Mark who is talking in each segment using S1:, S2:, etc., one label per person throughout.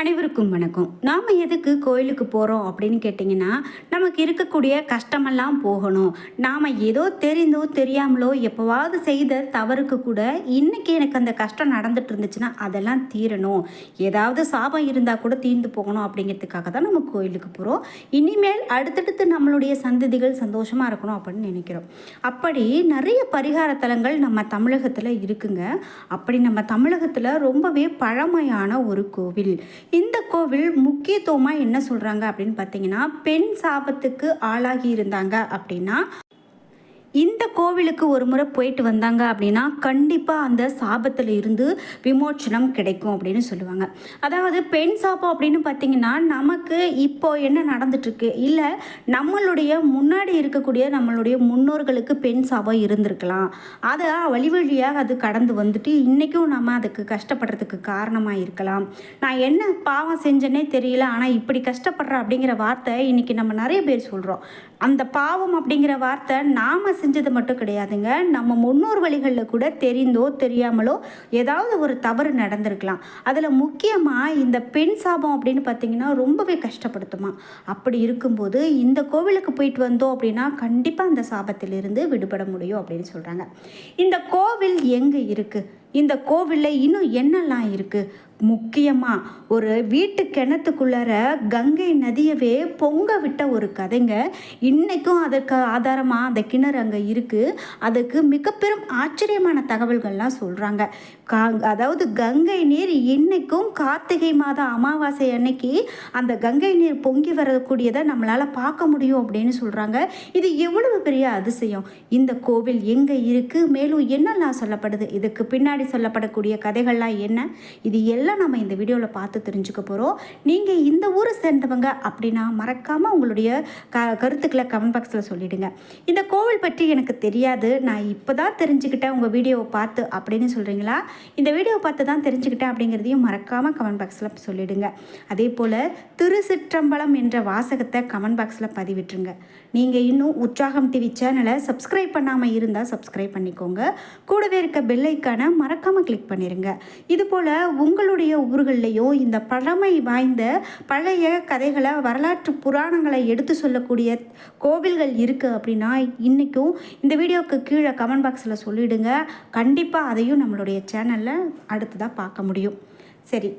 S1: அனைவருக்கும் வணக்கம். நாம் எதுக்கு கோயிலுக்கு போகிறோம் அப்படின்னு கேட்டிங்கன்னா நமக்கு இருக்கக்கூடிய கஷ்டமெல்லாம் போகணும். நாம் ஏதோ தெரிந்தோ தெரியாமலோ எப்போவாவது செய்த தவறுக்கு கூட இன்றைக்கி எனக்கு அந்த கஷ்டம் நடந்துட்டு இருந்துச்சுன்னா அதெல்லாம் தீரணும். ஏதாவது சாபம் இருந்தால் கூட தீர்ந்து போகணும் அப்படிங்கிறதுக்காக தான் நம்ம கோயிலுக்கு போகிறோம் இனிமேல் அடுத்தடுத்து நம்மளுடைய சந்ததிகள் சந்தோஷமாக இருக்கணும் அப்படின்னு நினைக்கிறோம். அப்படி நிறைய பரிகார தலங்கள் நம்ம தமிழகத்தில் இருக்குங்க. அப்படி நம்ம தமிழகத்தில் ரொம்பவே பழமையான ஒரு கோவில். இந்த கோவில் முக்கியத்துவமாக என்ன சொல்கிறாங்க அப்படின்னு பார்த்தீங்கன்னா பெண் சாபத்துக்கு ஆளாகி இருந்தாங்க அப்படின்னா இந்த கோவிலுக்கு ஒரு முறை போயிட்டு வந்தாங்க அப்படின்னா கண்டிப்பாக அந்த சாபத்தில் இருந்து விமோச்சனம் கிடைக்கும் அப்படின்னு சொல்லுவாங்க. அதாவது பெண் சாபம் அப்படின்னு பார்த்தீங்கன்னா நமக்கு இப்போ என்ன நடந்துட்டுருக்கு? இல்லை நம்மளுடைய முன்னாடி இருக்கக்கூடிய நம்மளுடைய முன்னோர்களுக்கு பெண் சாபம் இருந்திருக்கலாம். அதை வழி வழியாக அது கடந்து வந்துட்டு இன்றைக்கும் நம்ம அதுக்கு கஷ்டப்படுறதுக்கு காரணமாக இருக்கலாம். நான் என்ன பாவம் செஞ்சேனே தெரியல ஆனால் இப்படி கஷ்டப்படுறேன் அப்படிங்கிற வார்த்தை இன்றைக்கி நம்ம நிறைய பேர் சொல்கிறோம் அந்த பாவம் அப்படிங்கிற வார்த்தை நாம் செஞ்சது மட்டும் கிடையாதுங்க. நம்ம முன்னோர் வழிகளில் கூட தெரிந்தோ தெரியாமலோ ஏதாவது ஒரு தவறு நடந்திருக்கலாம். அதில் முக்கியமாக இந்த பெண் சாபம் அப்படின்னு பார்த்தீங்கன்னா ரொம்பவே கஷ்டப்படுத்துமா. அப்படி இருக்கும்போது இந்த கோவிலுக்கு போயிட்டு வந்தோம் அப்படின்னா கண்டிப்பாக அந்த சாபத்திலிருந்து விடுபட முடியும் அப்படின்னு சொல்கிறாங்க இந்த கோவில் எங்கே இருக்குது இந்த கோவிலில் இன்னும் என்னெல்லாம் இருக்குது முக்கியமாக ஒரு வீட்டு கிணத்துக்குள்ளார கங்கை நதியவே பொங்க விட்ட ஒரு கதைங்க. இன்றைக்கும் அதற்கு ஆதாரமாக அந்த கிணறு அங்கே இருக்குது அதுக்கு மிக பெரும் ஆச்சரியமான தகவல்கள்லாம் சொல்கிறாங்க கா அதாவது கங்கை நீர் இன்றைக்கும் கார்த்திகை மாத அமாவாசை அன்னைக்கு அந்த கங்கை நீர் பொங்கி வரக்கூடியதை நம்மளால் பார்க்க முடியும் அப்படின்னு சொல்கிறாங்க இது எவ்வளவு பெரிய அதிசயம். இந்த கோவில் எங்கே இருக்குது மேலும் என்னெல்லாம் சொல்லப்படுது? இதுக்கு பின்னாடி சொல்லப்படக்கூடிய கதைகள்லாம் என்ன? இது எல்லாம் நம்ம இந்த வீடியோவில் பார்த்து தெரிஞ்சுக்க போகிறோம் நீங்கள் இந்த ஊரை சேர்ந்தவங்க அப்படின்னா மறக்காமல் உங்களுடைய க கருத்துக்களை கமெண்ட் பாக்ஸில் சொல்லிவிடுங்க இந்த கோவில் பற்றி எனக்கு தெரியாது. நான் இப்போ தான் தெரிஞ்சுக்கிட்டேன். உங்கள் வீடியோவை பார்த்து அப்படின்னு சொல்கிறீங்களா இந்த வீடியோவை பார்த்து தான் தெரிஞ்சுக்கிட்டேன் அப்படிங்கிறதையும் மறக்காமல் கமெண்ட் பாக்ஸில் சொல்லிடுங்க. அதே போல் திருச்சிற்றம்பலம் என்ற வாசகத்தை கமெண்ட் பாக்ஸில் பதிவிட்டுருங்க. நீங்கள் இன்னும் உற்சாகம் டிவி சேனலை சப்ஸ்கிரைப் பண்ணாமல் இருந்தால் சப்ஸ்கிரைப் பண்ணிக்கோங்க. கூடவே இருக்க பெல்லைக்கான மறக்காமல் கிளிக் பண்ணிடுங்க இதுபோல் உங்களுடைய ஊர்கள்லேயும் இந்த பழமை வாய்ந்த பழைய கதைகளை வரலாற்று புராணங்களை எடுத்து சொல்லக்கூடிய கோவில்கள் இருக்குது அப்படின்னா இன்றைக்கும் இந்த வீடியோவுக்கு கீழே கமெண்ட் பாக்ஸில் சொல்லிவிடுங்க கண்டிப்பாக அதையும் நம்மளுடைய சேனலில் அடுத்ததாக பார்க்க முடியும். சரி.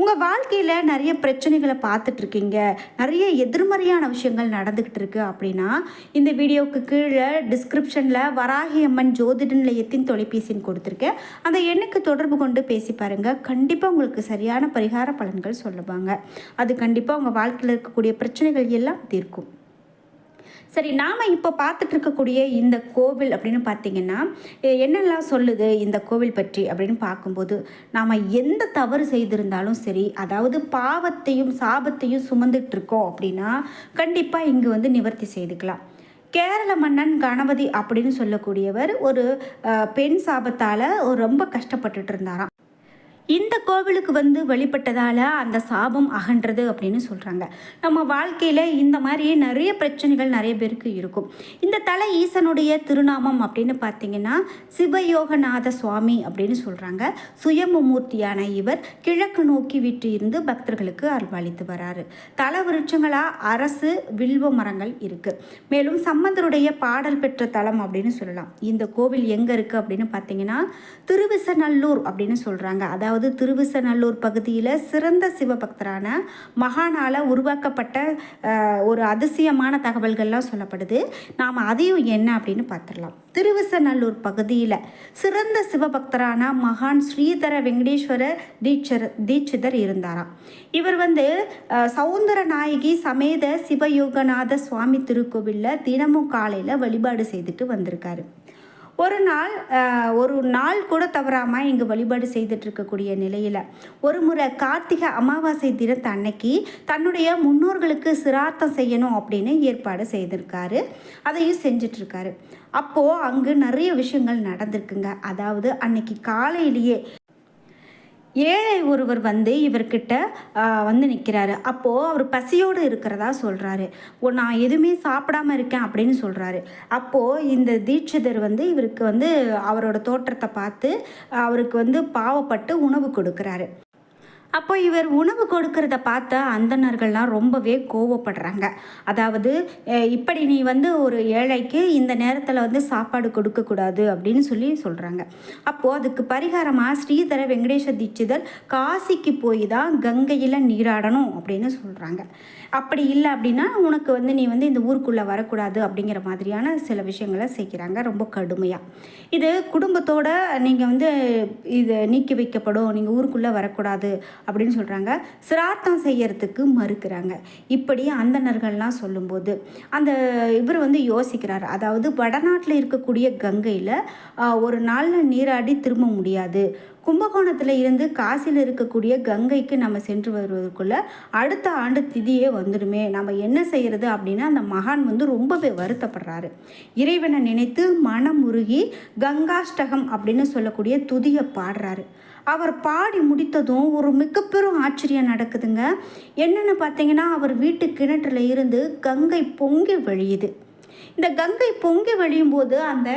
S1: உங்கள் வாழ்க்கையில் நிறைய பிரச்சனைகளை பார்த்துட்ருக்கீங்க. நிறைய எதிர்மறையான விஷயங்கள் நடந்துக்கிட்டு இருக்குது அப்படின்னா இந்த வீடியோவுக்கு கீழே டிஸ்கிரிப்ஷனில் வராகி அம்மன் ஜோதிட நிலையத்தின் தொலைபேசின்னு கொடுத்துருக்கேன். அந்த எண்ணுக்கு தொடர்பு கொண்டு பேசி பாருங்கள் கண்டிப்பாக உங்களுக்கு சரியான பரிகார பலன்கள் சொல்லுவாங்க. அது கண்டிப்பாக உங்கள் வாழ்க்கையில் இருக்கக்கூடிய பிரச்சனைகள் எல்லாம் தீர்க்கும். சரி நாம் இப்போ பார்த்துட்டு இருக்கக்கூடிய இந்த கோவில் அப்படின்னு பார்த்தீங்கன்னா என்னெல்லாம் சொல்லுது இந்த கோவில் பற்றி அப்படின்னு பார்க்கும்போது நாம் எந்த தவறு செய்திருந்தாலும் சரி அதாவது பாவத்தையும் சாபத்தையும் சுமந்துட்டு இருக்கோம் அப்படின்னா கண்டிப்பாக இங்கே வந்து நிவர்த்தி செய்துக்கலாம். கேரள மன்னன் கணபதி அப்படின்னு சொல்லக்கூடியவர் ஒரு பெண் சாபத்தால் ரொம்ப கஷ்டப்பட்டுட்டு இருந்தாராம். இந்த கோவிலுக்கு வந்து வழிபட்டதால் அந்த சாபம் அகன்றது அப்படின்னு சொல்கிறாங்க நம்ம வாழ்க்கையில் இந்த மாதிரி நிறைய பிரச்சனைகள் நிறைய பேருக்கு இருக்கும். இந்த தலை ஈசனுடைய திருநாமம் அப்படின்னு பார்த்தீங்கன்னா சிவயோகநாத சுவாமி அப்படின்னு சொல்கிறாங்க சுயமுமூர்த்தியான இவர் கிழக்கு நோக்கி விட்டு இருந்து பக்தர்களுக்கு அருள்பாலித்து வராரு. தல விருட்சங்களாக அரசு வில்வ மரங்கள் இருக்குது மேலும் சம்பந்தருடைய பாடல் பெற்ற தலம் அப்படின்னு சொல்லலாம். இந்த கோவில் எங்கே இருக்குது அப்படின்னு பார்த்தீங்கன்னா திருவிசநல்லூர் அப்படின்னு சொல்கிறாங்க அதாவது திருவிசநல்லூர் பகுதியில் சிறந்த சிவபக்தரான மகானால் உருவாக்கப்பட்ட ஒரு அதிசயமான தகவல்கள்லாம் சொல்லப்படுது. நாம் அதையும் என்ன அப்படின்னு பார்த்துடலாம் திருவிசநல்லூர் பகுதியில் சிறந்த சிவபக்தரான மகான் ஸ்ரீதர வெங்கடேஸ்வர தீட்சர் தீட்சிதர் இருந்தாராம். இவர் வந்து சௌந்தர நாயகி சமேத சிவயோகநாத சுவாமி திருக்கோவிலில் தினமும் காலையில் வழிபாடு செய்துட்டு வந்திருக்காரு. ஒரு நாள் ஒரு நாள் கூட தவறாமல் இங்கே வழிபாடு செய்துட்ருக்கக்கூடிய நிலையில் ஒரு முறை கார்த்திகை அமாவாசை தினத்து அன்னைக்கு தன்னுடைய முன்னோர்களுக்கு சிரார்த்தம் செய்யணும் அப்படின்னு ஏற்பாடு செய்திருக்காரு. அதையும் செஞ்சிட்ருக்காரு அப்போது அங்கு நிறைய விஷயங்கள் நடந்திருக்குங்க. அதாவது அன்னைக்கு காலையிலேயே ஏழை ஒருவர் வந்து இவர்கிட்ட வந்து நிற்கிறாரு அப்போது அவர் பசியோடு இருக்கிறதா சொல்கிறாரு ஓ நான் எதுவுமே சாப்பிடாம இருக்கேன் அப்படின்னு சொல்கிறாரு அப்போது இந்த தீட்சிதர் வந்து இவருக்கு வந்து அவரோட தோற்றத்தை பார்த்து அவருக்கு வந்து பாவப்பட்டு உணவு கொடுக்குறாரு. அப்போ இவர் உணவு கொடுக்கறத பார்த்த அந்தணர்கள்லாம் ரொம்பவே கோவப்படுறாங்க. அதாவது இப்படி நீ வந்து ஒரு ஏழைக்கு இந்த நேரத்தில் வந்து சாப்பாடு கொடுக்கக்கூடாது அப்படின்னு சொல்லி சொல்கிறாங்க அப்போது அதுக்கு பரிகாரமாக ஸ்ரீதர வெங்கடேஷ தீட்சிதர் காசிக்கு போய் தான் கங்கையில் நீராடணும் அப்படின்னு சொல்கிறாங்க அப்படி இல்லை அப்படின்னா உனக்கு வந்து நீ வந்து இந்த ஊருக்குள்ளே வரக்கூடாது அப்படிங்கிற மாதிரியான சில விஷயங்களை செய்கிறாங்க ரொம்ப கடுமையாக இது குடும்பத்தோட நீங்கள் வந்து இது நீக்கி வைக்கப்படும் நீங்கள் ஊருக்குள்ளே வரக்கூடாது அப்படின்னு சொல்கிறாங்க சிரார்த்தம் செய்யறதுக்கு மறுக்கிறாங்க. இப்படி அந்தணர்கள்லாம் சொல்லும்போது அந்த இவர் வந்து யோசிக்கிறார். அதாவது வடநாட்டில் இருக்கக்கூடிய கங்கையில் ஒரு நாளில் நீராடி திரும்ப முடியாது. கும்பகோணத்தில் இருந்து காசியில் இருக்கக்கூடிய கங்கைக்கு நம்ம சென்று வருவதற்குள்ளே அடுத்த ஆண்டு திதியே வந்துடுமே. நம்ம என்ன செய்கிறது அப்படின்னு அந்த மகான் வந்து ரொம்பவே வருத்தப்படுறாரு. இறைவனை நினைத்து மனம் உருகி கங்காஷ்டகம் அப்படின்னு சொல்லக்கூடிய துதியை பாடுறாரு. அவர் பாடி முடித்ததும் ஒரு மிகப்பெரும் ஆச்சரியம் நடக்குதுங்க. என்னென்னு பார்த்தீங்கன்னா அவர் வீட்டு கிணற்றில் இருந்து கங்கை பொங்கி வழியுது. இந்த கங்கை பொங்கி வழியும் போது அந்த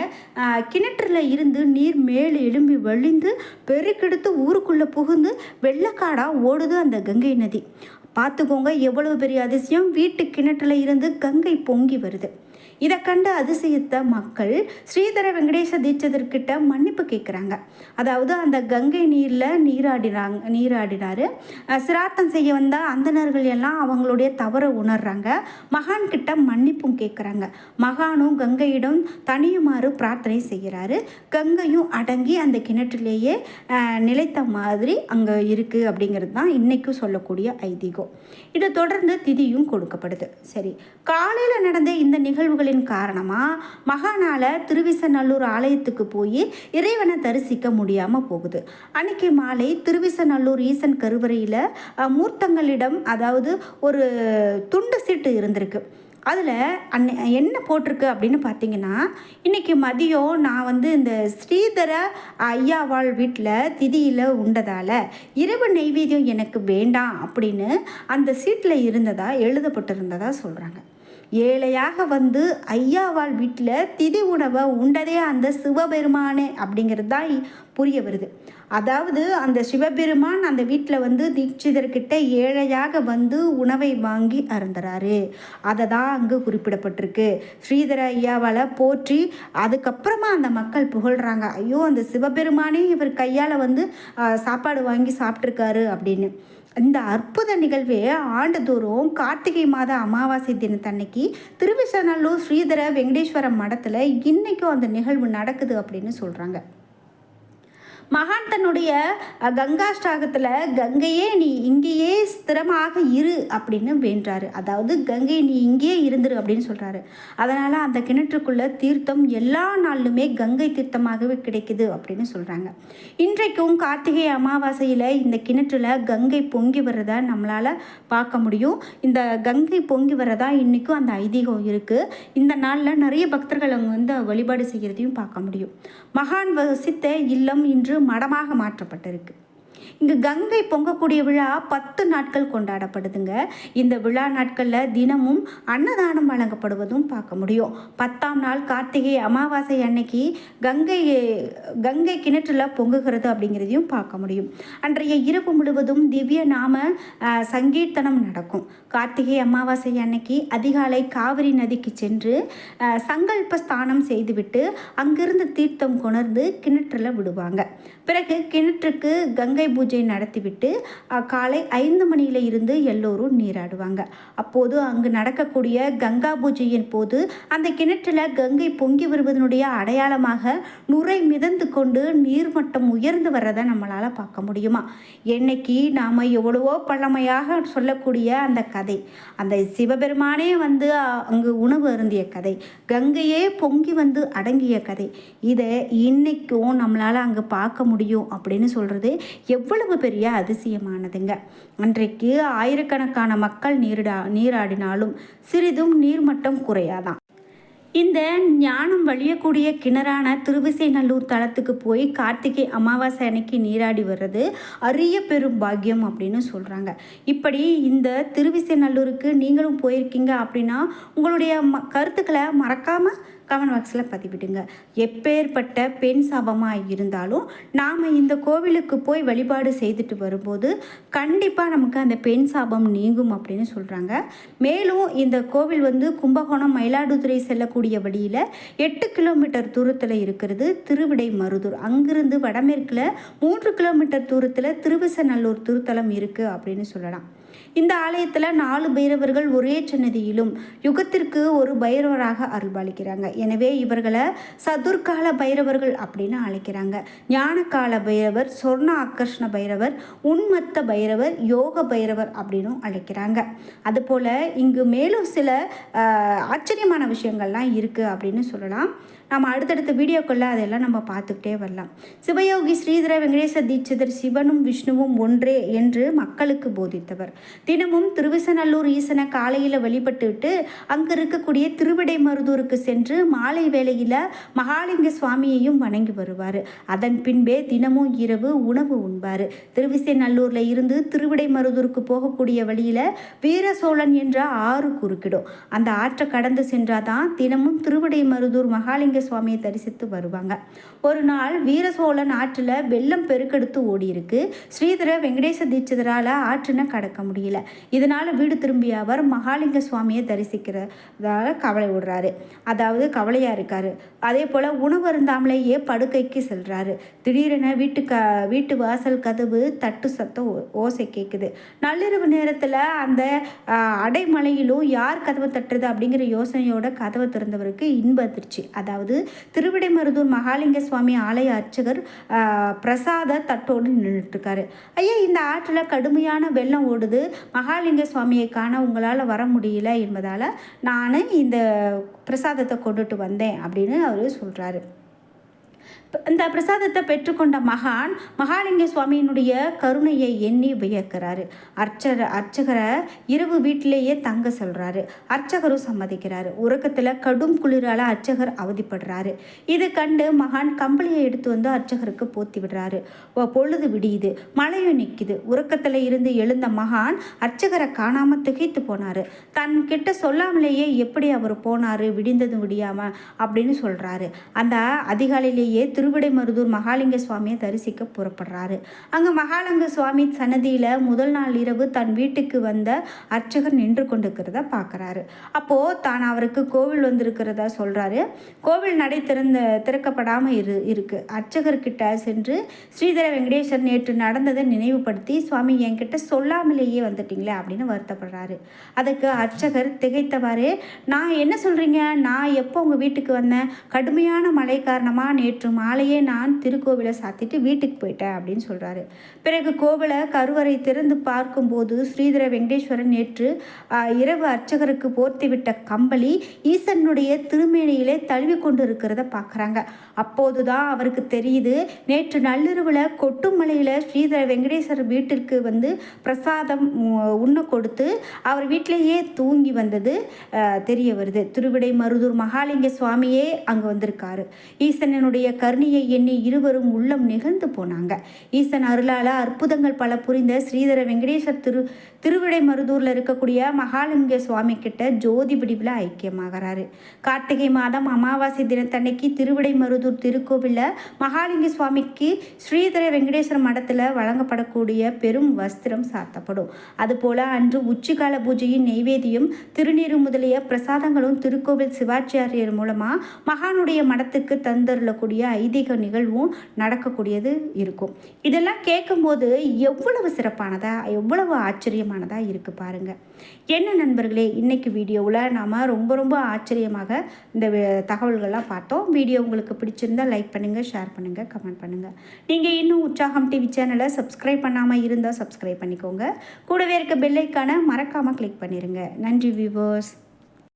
S1: கிணற்றில் இருந்து நீர் மேலே எழும்பி வழிந்து பெருக்கெடுத்து ஊருக்குள்ளே புகுந்து வெள்ளக்காடாக ஓடுது அந்த கங்கை நதி. பார்த்துக்கோங்க எவ்வளவு பெரிய அதிசயம். வீட்டு கிணற்றில் இருந்து கங்கை பொங்கி வருது. இதை கண்டு அதிசயித்த மக்கள் ஸ்ரீதர வெங்கடேச தீட்சிதர்கிட்ட மன்னிப்பு கேட்குறாங்க அதாவது அந்த கங்கை நீரில் நீராடினாங்க நீராடினாரு. சிராத்தம் செய்ய வந்த அந்தணர்கள் எல்லாம் அவங்களுடைய தவறை உணர்றாங்க. மகான் கிட்ட மன்னிப்பும் கேட்குறாங்க மகானும் கங்கையிடம் தனியுமாறு பிரார்த்தனை செய்கிறாரு. கங்கையும் அடங்கி அந்த கிணற்றிலேயே நிலைத்த மாதிரி அங்கே இருக்குது அப்படிங்கிறது தான் இன்றைக்கும் சொல்லக்கூடிய ஐதீகம். இதை தொடர்ந்து திதியும் கொடுக்கப்படுது. சரி காலையில் நடந்த இந்த நிகழ்வுகள் நிகழ்வுகளின் காரணமாக மகானால திருவிசநல்லூர் ஆலயத்துக்கு போய் இறைவனை தரிசிக்க முடியாமல் போகுது. அன்னைக்கு மாலை திருவிசநல்லூர் ஈசன் கருவறையில் மூர்த்தங்களிடம் அதாவது ஒரு துண்டு சீட்டு இருந்திருக்கு. அதில் அன்னை என்ன போட்டிருக்கு அப்படின்னு பார்த்தீங்கன்னா இன்றைக்கி மதியம் நான் வந்து இந்த ஸ்ரீதர ஐயாவாள் வீட்டில் திதியில் உண்டதால் இரவு நெய்வேதியம் எனக்கு வேண்டாம் அப்படின்னு அந்த சீட்டில் இருந்ததாக எழுதப்பட்டிருந்ததாக சொல்கிறாங்க ஏழையாக வந்து ஐயாவால் வீட்டில் திதி உணவை உண்டதே அந்த சிவபெருமானே அப்படிங்கிறது தான் புரிய வருது. அதாவது அந்த சிவபெருமான் அந்த வீட்டில் வந்து தீட்சிதர்கிட்ட ஏழையாக வந்து உணவை வாங்கி அருந்துறாரு. அதை தான் அங்கு குறிப்பிடப்பட்டிருக்கு. ஸ்ரீதர ஐயாவால் போற்றி அதுக்கப்புறமா அந்த மக்கள் புகழ்கிறாங்க ஐயோ அந்த சிவபெருமானே இவர் கையால் வந்து சாப்பாடு வாங்கி சாப்பிட்ருக்காரு அப்படின்னு. இந்த அற்புத நிகழ்வே ஆண்டுதோறும் கார்த்திகை மாத அமாவாசை தினத்தன்னைக்கு திருவிசநல்லூர் ஸ்ரீதர வெங்கடேஸ்வர மடத்தில் இன்றைக்கும் அந்த நிகழ்வு நடக்குது அப்படின்னு சொல்கிறாங்க மகான் தன்னுடைய அஹ், கங்காஷ்டாகத்தில் கங்கையே நீ இங்கேயே ஸ்திரமாக இரு அப்படின்னு வேண்டாரு அதாவது கங்கை நீ இங்கேயே இருந்துரு அப்படின்னு சொல்கிறாரு அதனால் அந்த கிணற்றுக்குள்ள தீர்த்தம் எல்லா நாளிலுமே கங்கை தீர்த்தமாகவே கிடைக்குது அப்படின்னு சொல்கிறாங்க இன்றைக்கும் கார்த்திகை அமாவாசையில் இந்த கிணற்றில் கங்கை பொங்கி வர்றதை நம்மளால் பார்க்க முடியும். இந்த கங்கை பொங்கி வர்றதா இன்றைக்கும் அந்த ஐதீகம் இருக்குது இந்த நாளில் நிறைய பக்தர்கள் அங்கே வந்து வழிபாடு செய்கிறதையும் பார்க்க முடியும். மகான் வசித்த இல்லம் இன்று மடமாக மாற்றப்பட்டிருக்கு. இங்கு கங்கை பொங்கக்கூடிய விழா பத்து நாட்கள் கொண்டாடப்படுதுங்க. இந்த விழா நாட்களில் தினமும் அன்னதானம் வழங்கப்படுவதும் பார்க்க முடியும். பத்தாம் நாள் கார்த்திகை அமாவாசை அன்னைக்கு கங்கை கங்கை கிணற்றில் பொங்குகிறது அப்படிங்கிறதையும் பார்க்க முடியும். அன்றைய இரவு முழுவதும் திவ்ய நாம சங்கீர்த்தனம் நடக்கும். கார்த்திகை அமாவாசை அன்னைக்கு அதிகாலை காவிரி நதிக்கு சென்று சங்கல்ப ஸ்தானம் செய்துவிட்டு அங்கிருந்து தீர்த்தம் கொணர்ந்து கிணற்றில் விடுவாங்க. பிறகு கிணற்றுக்கு கங்கை பூஜை நடத்திவிட்டு காலை ஐந்து மணியில இருந்து எல்லோரும் நீராடுவாங்க. அப்போது அங்கு நடக்கக்கூடிய கங்கா பூஜையின் போது அந்த கிணற்றில் கங்கை பொங்கி வருவதனுடைய அடையாளமாக நுரை மிதந்து கொண்டு நீர்மட்டம் உயர்ந்து வர்றதை நம்மளால் பார்க்க முடியுமா? என்னைக்கு நாம் எவ்வளவோ பழமையாக சொல்லக்கூடிய அந்த கதை. அந்த சிவபெருமானே வந்து அங்கு உணவு அருந்திய கதை. கங்கையே பொங்கி வந்து அடங்கிய கதை. இதை இன்னைக்கும் நம்மளால் அங்கே பார்க்க முடியும் அப்படின்னு சொல்கிறது எவ்வளவு பெரிய அதிசயமானதுங்க. அன்றைக்கு ஆயிரக்கணக்கான மக்கள் நீரிடா நீராடினாலும் சிறிதும் நீர்மட்டம் குறையாதான். இந்த ஞானம் வழியக்கூடிய கிணறான திருவிசைநல்லூர் தலத்துக்கு போய் கார்த்திகை அமாவாசை அன்னைக்கு நீராடி வர்றது அரிய பெரும் பாக்கியம் அப்படின்னு சொல்கிறாங்க இப்படி இந்த திருவிசைநல்லூருக்கு நீங்களும் போயிருக்கீங்க அப்படின்னா உங்களுடைய ம கருத்துக்களை மறக்காமல் கமெண்ட் பாக்ஸில் பதிவிடுங்க. எப்பேற்பட்ட பெண் சாபமாக இருந்தாலும் நாம் இந்த கோவிலுக்கு போய் வழிபாடு செய்துட்டு வரும்போது கண்டிப்பாக நமக்கு அந்த பெண் சாபம் நீங்கும் அப்படின்னு சொல்கிறாங்க மேலும் இந்த கோவில் வந்து கும்பகோணம் மயிலாடுதுறை செல்லக்கூடிய வழியில் எட்டு கிலோமீட்டர் தூரத்தில் இருக்கிறது திருவிடை மருதூர். அங்கிருந்து வடமேற்கில் மூன்று கிலோமீட்டர் தூரத்தில் திருவிசநல்லூர் திருத்தலம் இருக்குது அப்படின்னு சொல்லலாம். இந்த ஆலயத்தில் நாலு பைரவர்கள் ஒரே சன்னதியிலும் யுகத்திற்கு ஒரு பைரவராக அருள்பாலிக்கிறாங்க. எனவே இவர்களை சதுர்கால பைரவர்கள் அப்படின்னு அழைக்கிறாங்க. ஞானகால பைரவர் சொர்ண ஆக்கர்ஷ்ண பைரவர் உன்மத்த பைரவர் யோக பைரவர் அப்படின்னும் அழைக்கிறாங்க. அதுபோல் இங்கு மேலும் சில ஆச்சரியமான விஷயங்கள்லாம் இருக்குது அப்படின்னு சொல்லலாம். நம்ம அடுத்தடுத்த வீடியோக்குள்ளே அதெல்லாம் நம்ம பார்த்துக்கிட்டே வரலாம். சிவயோகி ஸ்ரீதர வெங்கடேச தீட்சிதர் சிவனும் விஷ்ணுவும் ஒன்றே என்று மக்களுக்கு போதித்தவர். தினமும் திருவிசநல்லூர் ஈசனை காலையில் வழிபட்டுவிட்டு அங்கே இருக்கக்கூடிய திருவிடை மருதூருக்கு சென்று மாலை வேளையில் மகாலிங்க சுவாமியையும் வணங்கி வருவார். அதன் பின்பே தினமும் இரவு உணவு உண்பார். திருவிசைநல்லூரில் இருந்து திருவிடை மருதூருக்கு போகக்கூடிய வழியில் வீர சோழன் என்ற ஆறு குறுக்கிடும். அந்த ஆற்றை கடந்து சென்றாதான் தினமும் திருவிடை மருதூர் மகாலிங்க சுவாமியை தரிசித்து வருவாங்க. ஒரு நாள் வீர சோழன் ஆற்றில் வெள்ளம் பெருக்கெடுத்து ஓடி இருக்கு ஸ்ரீதர வெங்கடேச தீட்சிதரால் ஆற்றினை கடக்க முடியல. இதனால் வீடு திரும்பிய அவர் மகாலிங்க சுவாமியை தரிசிக்கிறதால கவலை விடுறாரு அதாவது கவலையாக இருக்காரு. அதே போல் உணவு அருந்தாமலேயே படுக்கைக்கு செல்கிறாரு திடீரென வீட்டு க வீட்டு வாசல் கதவு தட்டு சத்தம் ஓசை கேட்குது நள்ளிரவு நேரத்தில் அந்த அடைமலையிலும் யார் கதவை தட்டுறது அப்படிங்கிற யோசனையோட கதவை திறந்தவருக்கு இன்ப அதிர்ச்சி. அதாவது திருவிடைமருதூர் மகாலிங்க சுவாமி ஆலய அர்ச்சகர் பிரசாத தட்டோடு நின்றுட்டுருக்காரு ஐயா இந்த ஆற்றில் கடுமையான வெள்ளம் ஓடுது. மகாலிங்க சுவாமியை காண உங்களால் வர முடியல என்பதால் நான் இந்த பிரசாதத்தை கொண்டுட்டு வந்தேன் அப்படின்னு அவர் சொல்கிறாரு இந்த பிரசாதத்தை பெற்றுக்கொண்ட மகான் மகாலிங்க சுவாமியினுடைய கருணையை எண்ணி வியக்கிறாரு. அர்ச்சர அர்ச்சகரை இரவு வீட்டிலேயே தங்க சொல்கிறாரு அர்ச்சகரும் சம்மதிக்கிறாரு. உறக்கத்தில் கடும் குளிரால் அர்ச்சகர் அவதிப்படுறாரு. இது கண்டு மகான் கம்பளியை எடுத்து வந்து அர்ச்சகருக்கு போத்தி விடுறாரு. பொழுது விடியுது. மழையும் நிற்குது உறக்கத்தில் இருந்து எழுந்த மகான் அர்ச்சகரை காணாமல் திகைத்து போனார். தன் கிட்ட சொல்லாமலேயே எப்படி அவர் போனார்? விடிந்ததும் விடியாமல் அப்படின்னு சொல்கிறாரு அந்த அதிகாலையிலேயே திரு மருதூர் மகாலிங்க சுவாமியை தரிசிக்க புறப்படுறாரு. அங்கே மகாலிங்க சுவாமி சன்னதியில் முதல் நாள் இரவு தன் வீட்டுக்கு வந்த அர்ச்சகர் நின்று கொண்டிருக்கிறத பார்க்குறாரு அப்போது தான் அவருக்கு கோவில் வந்திருக்கிறதா சொல்கிறாரு கோவில் நடை திறந்த திறக்கப்படாமல் இரு இருக்குது அர்ச்சகர்கிட்ட சென்று ஸ்ரீதர வெங்கடேஸ்வர் நேற்று நடந்ததை நினைவுபடுத்தி சுவாமி என்கிட்ட சொல்லாமலேயே வந்துட்டீங்களே அப்படின்னு வருத்தப்படுறாரு. அதுக்கு அர்ச்சகர் திகைத்தவாறு நான் என்ன சொல்கிறீங்க நான் எப்போ உங்கள் வீட்டுக்கு வந்தேன்? கடுமையான மழை காரணமாக நேற்று மா மாலையே நான் திருக்கோவிலை சாத்திட்டு வீட்டுக்கு போயிட்டேன் அப்படின்னு சொல்கிறாரு பிறகு கோவிலை கருவறை திறந்து பார்க்கும்போது ஸ்ரீதர வெங்கடேஸ்வரன் நேற்று இரவு அர்ச்சகருக்கு போர்த்தி விட்ட கம்பளி ஈசனுடைய திருமேனியிலே தழுவி கொண்டு இருக்கிறத பார்க்குறாங்க. அப்போது தான் அவருக்கு தெரியுது நேற்று நள்ளிரவில் கொட்டுமலையில் ஸ்ரீதர வெங்கடேஸ்வரர் வீட்டிற்கு வந்து பிரசாதம் உண்ண கொடுத்து அவர் வீட்டிலேயே தூங்கி வந்தது தெரிய வருது. திருவிடை மருதூர் மகாலிங்க சுவாமியே அங்கே வந்திருக்காரு. ஈசனனுடைய கருணை கருணையை எண்ணி இருவரும் உள்ளம் நிகழ்ந்து போனாங்க. ஈசன் அருளால அற்புதங்கள் பல புரிந்த ஸ்ரீதர வெங்கடேஸ்வர் திரு திருவிடை மருதூரில் இருக்கக்கூடிய மகாலிங்க சுவாமி கிட்ட ஜோதி பிடிவில் ஐக்கியமாகிறாரு. கார்த்திகை மாதம் அமாவாசை தினத்தன்னைக்கு திருவிடை மருதூர் திருக்கோவிலில் மகாலிங்க சுவாமிக்கு ஸ்ரீதர வெங்கடேஸ்வர மடத்தில் வழங்கப்படக்கூடிய பெரும் வஸ்திரம் சாத்தப்படும். அதுபோல அன்று உச்சிகால பூஜையின் நெய்வேதியும் திருநீரு முதலிய பிரசாதங்களும் திருக்கோவில் சிவாச்சாரியர் மூலமாக மகானுடைய மடத்துக்கு தந்தருளக்கூடிய ஐதீக நிகழ்வும் நடக்கக்கூடியது இருக்கும். இதெல்லாம் கேட்கும்போது எவ்வளவு சிறப்பானதாக எவ்வளவு ஆச்சரியமானதாக இருக்குது பாருங்கள் என்ன நண்பர்களே இன்றைக்கி வீடியோவில் நாம் ரொம்ப ரொம்ப ஆச்சரியமாக இந்த தகவல்கள்லாம் பார்த்தோம். வீடியோ உங்களுக்கு பிடிச்சிருந்தால் லைக் பண்ணுங்கள் ஷேர் பண்ணுங்கள் கமெண்ட் பண்ணுங்கள் நீங்கள் இன்னும் உற்சாகம் டிவி சேனலை சப்ஸ்கிரைப் பண்ணாமல் இருந்தால் சப்ஸ்கிரைப் பண்ணிக்கோங்க. கூடவே இருக்க பெல்லைக்கான மறக்காமல் கிளிக் பண்ணிடுங்க நன்றி வியூவர்ஸ்